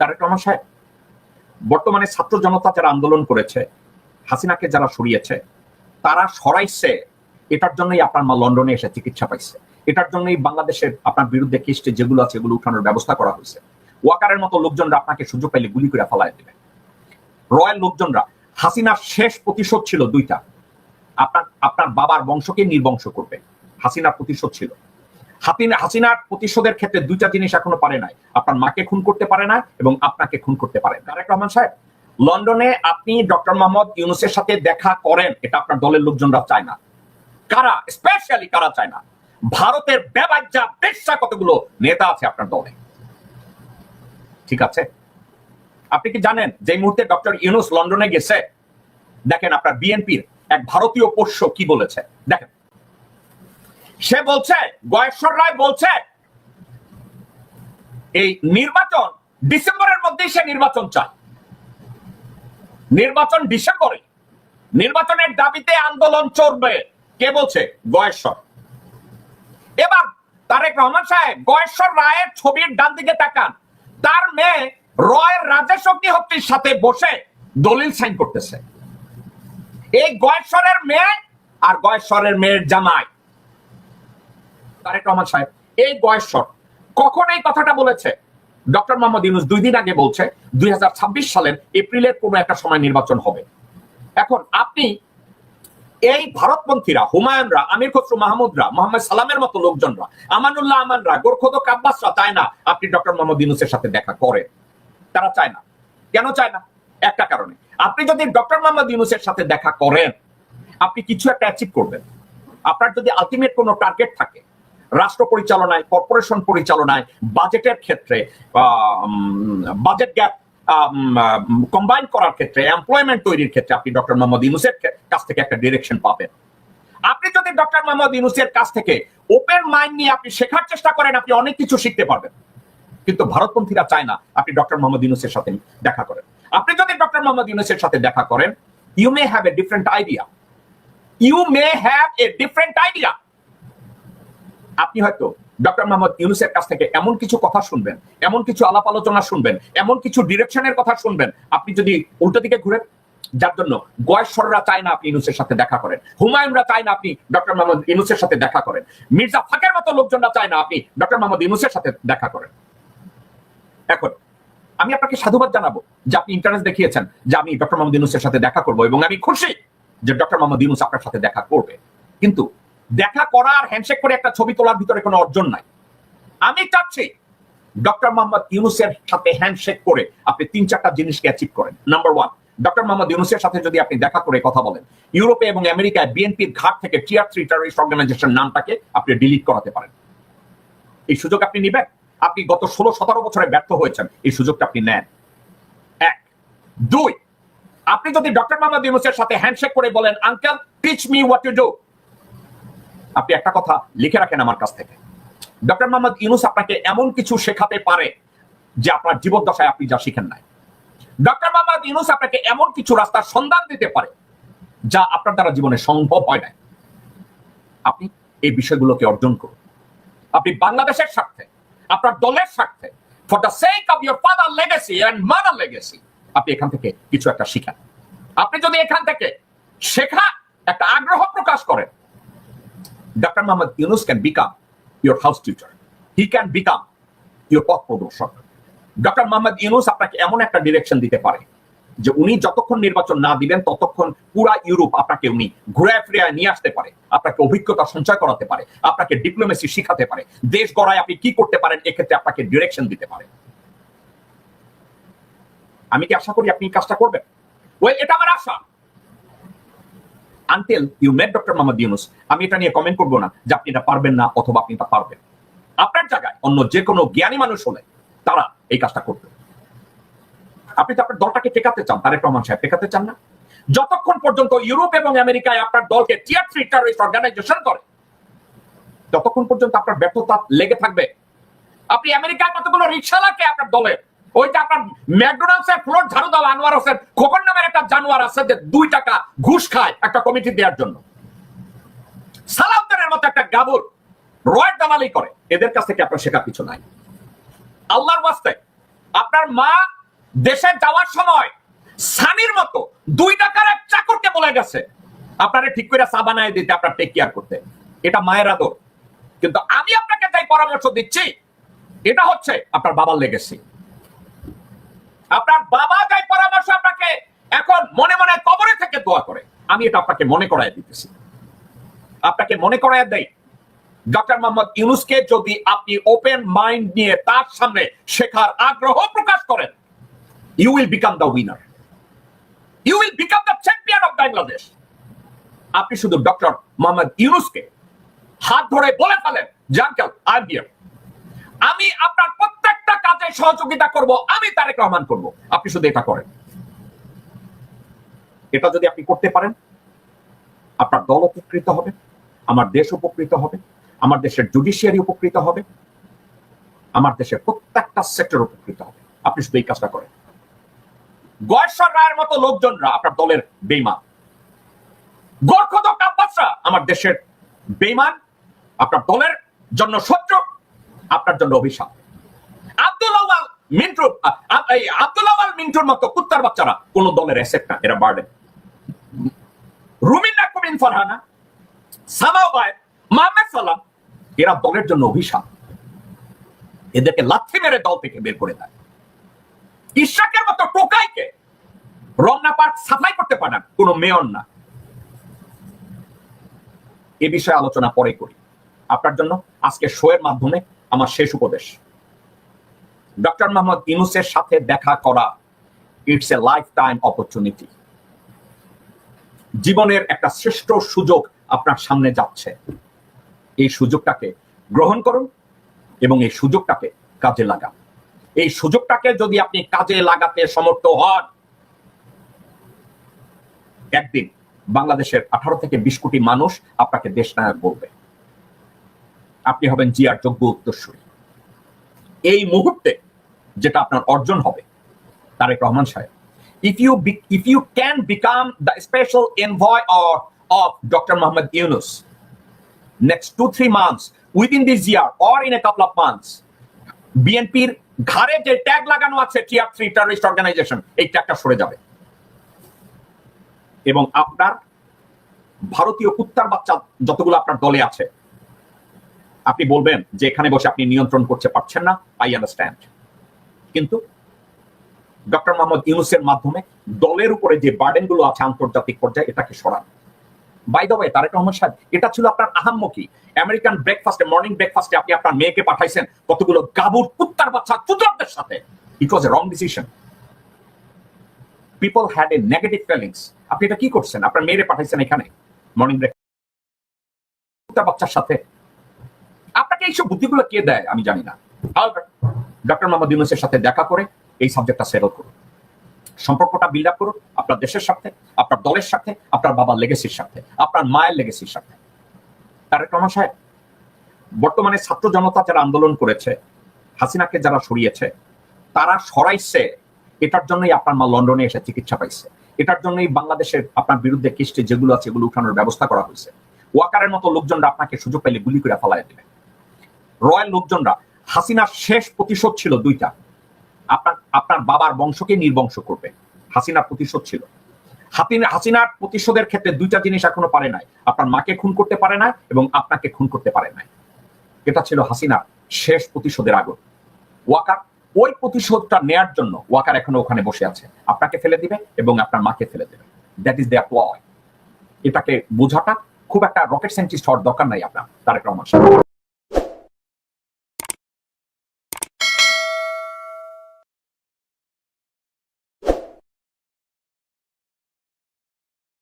তারেক রহমান বর্তমানে ছাত্র জনতা যারা আন্দোলন করেছে, হাসিনাকে যারা সরিয়েছে, তারা সরাইছে, এটার জন্যই আপনার মা লন্ডনে এসে চিকিৎসা পাইছে। এটার জন্যই বাংলাদেশের আপনার বিরুদ্ধে কেসটে যেগুলো আছে এগুলো উঠানোর ব্যবস্থা করা হয়েছে। ওয়াকারের মতো লোকজনরা আপনাকে সুযোগ পাইলে গুলি করে ফেলায় দেবে। রয়্যাল লোকজনরা, হাসিনার শেষ প্রতিশোধ ছিল দুইটা। আপনার আপনার বাবার বংশকে নির্বংশ করবে। হাসিনার প্রতিশোধ ছিল। হাসিনা হাসিনার প্রতিশোধের ক্ষেত্রে দুইটা জিনিস এখনও পারে নাই। আপনার মাকে খুন করতে পারে না এবং আপনাকে খুন করতে পারে। তারেক রহমান সাহেব, লন্ডনে আপনি ডক্টর মোহাম্মদ ইউনুসের সাথে দেখা করেন, এটা আপনার দলের লোকজনরা চায় না। কারা? স্পেশালি কারা চায় না? ভারতের ব্যবাজ্যা পেশা কতগুলো নেতা আছে আপনার দলে? ঠিক আছে? আপনি কি জানেন যে মুহূর্তে ডক্টর ইউনুস লন্ডনে গেছে? দেখেন আপনার বিএনপির এক ভারতীয় পোষ্য কি বলেছে? দেখেন সে বলছে, গয়েশ্বর রায় বলছে, এই নির্বাচন ডিসেম্বরের মধ্যেই সে নির্বাচন চায়। নির্বাচন ডিসেম্বরে। নির্বাচনের দাবিতে আন্দোলন চলবে। কে বলছে? গয়েশ্বর। এবার তারেক রহমান সাহেব গয়েশ্বর রায়ের ছবির ডান দিকে তাকান। তার মেয়ে রয়ের রাজেশ অগ্নিহোত্রীর সাথে বসে দলিল সাইন করতেছে। এই গয়েশ্বরের মেয়ে আর গয়েশ্বরের মেয়ের জামাই। তারেক রহমান সাহেব, এই গয়েশ্বর কখন এই কথাটা বলেছে? ডক্টর মোহাম্মদ ইউনুস দুই দিন আগে বলছে, দুই সালের এপ্রিলের কোনো একটা সময় নির্বাচন হবে। এখন আপনি এই ভারতপন্থীরা, হুমায়ুনরা, আমির খসরু মাহমুদরা, মোহাম্মদ সালামের মতো লোকজনরা, আমানুল্লাহ আমানরা গোরখদক আব্বাসরা চায় না আপনি ডক্টর মোহাম্মদ ইউনুসের সাথে দেখা করেন। তারা চায় না। কেন চায় না? একটা কারণে, আপনি যদি ডক্টর মোহাম্মদ ইউনুসের সাথে দেখা করেন, আপনি কিছু একটা অ্যাচিভ করবেন। আপনার যদি আলটিমেট কোনো টার্গেট থাকে রাষ্ট্র পরিচালনায় কর্পোরেশন পরিচালনায় বাজেটের ক্ষেত্রে বাজেট গ্যাপ কম্বাইন করার ক্ষেত্রে এমপ্লয়মেন্ট তৈরির ক্ষেত্রে আপনি ডক্টর মোহাম্মদ ইউনুসের কাছ থেকে একটা ডিরেকশন পাবেন। আপনি যদি ডক্টর মোহাম্মদ ইউনুসের কাছ থেকে ওপেন মাইন্ড নিয়ে আপনি শেখার চেষ্টা করেন, আপনি অনেক কিছু শিখতে পারবেন। কিন্তু ভারতপন্থীরা চায় না আপনি ডক্টর মোহাম্মদ ইউনুসের সাথে দেখা করেন। আপনি যদি ডক্টর মোহাম্মদ ইউনুসের সাথে দেখা করেন you may have a different idea you may have a different idea আপনি হয়তো ডক্টর মোহাম্মদ ইউনুসের কাছ থেকে এমন কিছু কথা শুনবেন, এমন কিছু আলাপ আলোচনা শুনবেন, এমন কিছু ডিরেকশনের কথা শুনবেন, আপনি যদি উল্টো দিকে ঘুরে যার জন্য গয়েশ্বররা চায় না আপনি ইউনুসের সাথে দেখা করেন, হুমায়ুনরা চায় না আপনি ডক্টর মোহাম্মদ ইউনুসের সাথে দেখা করেন, মির্জা ফাকের মতো লোকজনরা চায় না আপনি ডক্টর মোহাম্মদ ইনুসের সাথে দেখা করেন। এখন, আমি আপনাকে সাধুবাদ জানাব যে আপনি ইন্টারেস্ট দেখিয়েছেন যে আমি ডক্টর মোহাম্মদ ইউনুসের সাথে দেখা করব এবং আমি খুশি যে ডক্টর মোহাম্মদ ইনুস আপনার সাথে দেখা করবে। কিন্তু দেখা করার হ্যান্ডশেক করে একটা ছবি তোলার ভিতরে কোনো অর্জন নাই। আমি চাচ্ছি ডক্টর মোহাম্মদ ইউনুসের সাথে হ্যান্ডশেক করে আপনি তিন চারটা জিনিসকে অ্যাচিভ করেন। নাম্বার ওয়ান ডক্টর মোহাম্মদ ইউনুসের সাথে যদি আপনি দেখা করে কথা বলেন, ইউরোপে এবং আমেরিকায় বিএনপির ঘাট থেকে টিয়ার থ্রি টেররিস্ট অর্গানাইজেশন নামটাকে আপনি ডিলিট করাতে পারেন। এই সুযোগ আপনি নিবেন? আপনি গত ষোলো, সতেরো বছরে ব্যর্থ হয়েছেন, এই সুযোগটা আপনি নেন। এক, দুই, আপনি যদি ডক্টর মোহাম্মদ ইউনুসের সাথে হ্যান্ডশেক করে বলেন uncle teach me what you do আপনি একটা কথা লিখে রাখেন আমার কাছ থেকে। ডক্টর মোহাম্মদ ইউনুস আপনাকে এমন কিছু শেখাতে পারে যে আপনার জীবদ্দশায় আপনি যা শিখেন নাই। ডক্টর মোহাম্মদ ইউনুস আপনাকে এমন কিছু রাস্তার সন্ধান দিতে পারে যা আপনার দ্বারা জীবনে সম্ভব হয় নাই। আপনি এই বিষয়গুলোকে অর্জন করুন। আপনি বাংলাদেশের স্বার্থে, আপনার দলের স্বার্থে for the sake of your father legacy and mother legacy আপনি এখান থেকে কিছু একটা শিখেন। আপনি যদি এখান থেকে শেখা, একটা আগ্রহ প্রকাশ করেন Dr. Muhammad Yunus can become your house tutor. He can become your পথ প্রদর্শক. ডক্টর মোহাম্মদ ইউনুস আপনাকে এমন একটা ডিরেকশন দিতে পারে যে উনি যতক্ষণ নির্বাচন না দিবেন, ততক্ষণ পুরা ইউরোপ আপনাকে উনি ঘুরায় ফিরিয়ে নিয়ে আসতে পারে, আপনাকে অভিজ্ঞতা সঞ্চয় করাতে পারে, আপনাকে ডিপ্লোমেসি শিখাতে পারে। দেশ গড়ায় আপনি কি করতে পারেন, এক্ষেত্রে আপনাকে ডিরেকশন দিতে পারে। আমি কি আশা করি আপনি কাজটা করবেন? ওয়েল এটা আমার আশা। Until you met doctor Mohammad Yunus আমি এটা নিয়ে কমেন্ট করব না যে আপনি এটা পারবেন না অথবা আপনি এটা পারবেন আপনার জায়গায় অন্য যে কোনো জ্ঞানী মানুষ হলে তারা এই কাজটা করবে। আপনি তো আপনার দলটাকে টেকাতে চান, তারেক রহমান সাহেব টেকাতে চান না? যতক্ষণ পর্যন্ত ইউরোপ এবং আমেরিকায় আপনার দলকে টিয়ার থ্রি টেররিস্ট অর্গানাইজেশন করে, ততক্ষণ পর্যন্ত আপনার ব্যর্থতা লেগে থাকবে। আপনি আমেরিকায় কতগুলো রিক্সাওয়ালাকে আপনার দলের ওইটা আপনার ফ্লোর আনোয়ার হোসেন। খোকন নামের একটা জানোয়ার আছে যে দুই টাকা ঘুষ খায় একটা কমিটি দেওয়ার জন্য। সালাউদ্দিনের মতো একটা দালালি করে। এদের কাছ থেকে আপনার শেখার কিছু নাই। আল্লাহর বাস্তে আপনার মা দেশে যাওয়ার সময় সানির মতো দুই টাকার এক চাকরকে বলে গেছে, আপনারা ঠিক করে চা বানায় দিতে, আপনার টেক কেয়ার করতে। এটা মায়ের আদর। কিন্তু আমি আপনাকে তাই পরামর্শ দিচ্ছি, এটা হচ্ছে আপনার বাবার লেগেছি আপনার বাবা যাই পরামর্শ আপনাকে এখন মনে মনে কবরে থেকে দোয়া করে। আমি এটা আপনাকে মনে করায় দিতেছি। আপনাকে মনে করায় দেই, ডক্টর মোহাম্মদ ইউনুসকে যদি আপনি ওপেন মাইন্ড নিয়ে তার সামনে শেখার আগ্রহ প্রকাশ করেন you will become the winner you will become the champion of Bangladesh আপনি শুধু ডক্টর মোহাম্মদ ইউনুসকে হাত ধরে বলে ফেলেন, জানকাল আই আমি আপনার প্রত্যেকটা কাজে সহযোগিতা করব, আমি তারেক রহমান করব। আপনি শুধু এটা করেন। এটা যদি আপনি করতে পারেন, আপনার দল উপকৃত হবে, আমার দেশ উপকৃত হবে, আমার দেশের জুডিশিয়ারি উপকৃত হবে, আমার দেশের প্রত্যেকটা সেক্টর উপকৃত হবে। আপনি শুধু এই কাজটা করেন। গয়েশ্বর রায়ের মতো লোকজনরা আপনার দলের বেইমান। গোর্খদ কাব্বাসরা আমার দেশের বেইমান, আপনার দলের জন্য শত্রু, আপনার জন্য অভিশাপ। আব্দুল আওয়াল মিন্টু আব্দুল আওয়াল মিন্টুর মতো কুত্তার বাচ্চারা কোন দলের অ্যাসেট না, এরা বার্ডেন রুমিন বায় মোহাম্মদ সালাম, এরা দলের জন্য অভিশাপ। এদেরকে লাথি মেরে দল থেকে বের করে দেয়। ইশাকের মতো টোকাইকে রমনা পার্ক সাফাই করতে পারে না, কোনো মেয়র না। এ বিষয়ে আলোচনা পরে করি। আপনার জন্য আজকে শোয়ের মাধ্যমে আমার শেষ উপদেশ। ডক্টর মোহাম্মদ ইনুসের সাথে দেখা করা it's a lifetime opportunity জীবনের একটা শ্রেষ্ঠ সুযোগ আপনার সামনে যাচ্ছে। এই সুযোগটাকে গ্রহণ করুন এবং এই সুযোগটাকে কাজে লাগান। এই সুযোগটাকে যদি আপনি কাজে লাগাতে সমর্থ হন, একদিন বাংলাদেশের আঠারো থেকে বিশ কোটি মানুষ আপনাকে দেশ নায়ক বলবে। আপনি হবেন জিয়ার যোগ্য উত্তরসূরি। এই মুহূর্তে যেটা আপনার অর্জন হবে তারেক রহমান সাহেব you be, if you can become the special envoy or of Dr. Muhammad Yunus next two three months within this year or in a couple of বিএনপির ঘাড়ে যে ট্যাগ লাগানো আছে টিআর থ্রি টেররিস্ট অর্গানাইজেশন এই ট্যাগটা সরে যাবে এবং আপনার ভারতীয় কুত্তার বাচ্চা যতগুলো আপনার দলে আছে আপনি বলবেন যে এখানে বসে আপনি নিয়ন্ত্রণ করতে পারছেন না আই আন্ডারস্ট্যান্ড কিন্তু ডক্টর মোহাম্মদ ইউনুসের মাধ্যমে দলের উপরে যে বার্ডেনগুলো আছে আন্তর্জাতিক পর্যায়ে, এটাকে সরান। বাই তারেক রহমান সাহেব, এটা ছিল আপনার আমেরিকান ব্রেকফাস্টে মর্নিং ব্রেকফাস্টে আপনি আপনার মেয়েকে পাঠাইছেন, কতগুলো গাবুর, কুত্তার বাচ্চা সাথে। It was wrong decision people had a negative feelings আপনি এটা কি করছেন? আপনার মেয়েরে পাঠাইছেন এখানে মর্নিং ব্রেক কুত্তার বাচ্চার সাথে। আপনাকে এইসব বুদ্ধিগুলো কে দেয়? আমি জানি না। ডক্টর মোহাম্মদ ইউনুসের সাথে দেখা করে এই সাবজেক্টটা সেটেল করুন। সম্পর্কটা বিল্ড আপ করুন আপনার দেশের সাথে আপনার দলের সাথে আপনার বাবার লেগেসির সাথে আপনার মায়ের লেগেসির সাথে তারেক রহমান সাহেব, বর্তমানে ছাত্র জনতা যারা আন্দোলন করেছে, হাসিনাকে যারা সরিয়েছে, তারা সরাইছে, এটার জন্যই আপনার মা লন্ডনে এসে চিকিৎসা পাইছে। এটার জন্যই বাংলাদেশের আপনার বিরুদ্ধে কিস্তি যেগুলো আছে এগুলো উঠানোর ব্যবস্থা করা হয়েছে। ওয়াকারের মতো লোকজনরা আপনাকে সুযোগ পেলে গুলি করে ফেলায় দেবে। রয়্যাল লোকজনরা হাসিনার শেষ প্রতিশোধ ছিল দুইটা। আপনার আপনার বাবার বংশকে নির্বংশ করবে। হাসিনার প্রতিশোধ ছিল। হাসিনার প্রতিশোধের ক্ষেত্রে দুইটা জিনিস এখনও পারে নাই। আপনার মাকে খুন করতে পারে না এবং আপনাকে খুন করতে পারে নাই। এটা ছিল হাসিনার শেষ প্রতিশোধের আগুন। ওয়াকার, ওই প্রতিশোধটা নেয়ার জন্য ওয়াকার এখনও ওখানে বসে আছে। আপনাকে ফেলে দিবে এবং আপনার মাকে ফেলে দেবে। দ্যাট ইজ দ্য প্লয় এটাকে বোঝাটা খুব একটা রকেট সায়েন্টিস্ট হওয়ার দরকার নাই আপনার রহমান সাহেব।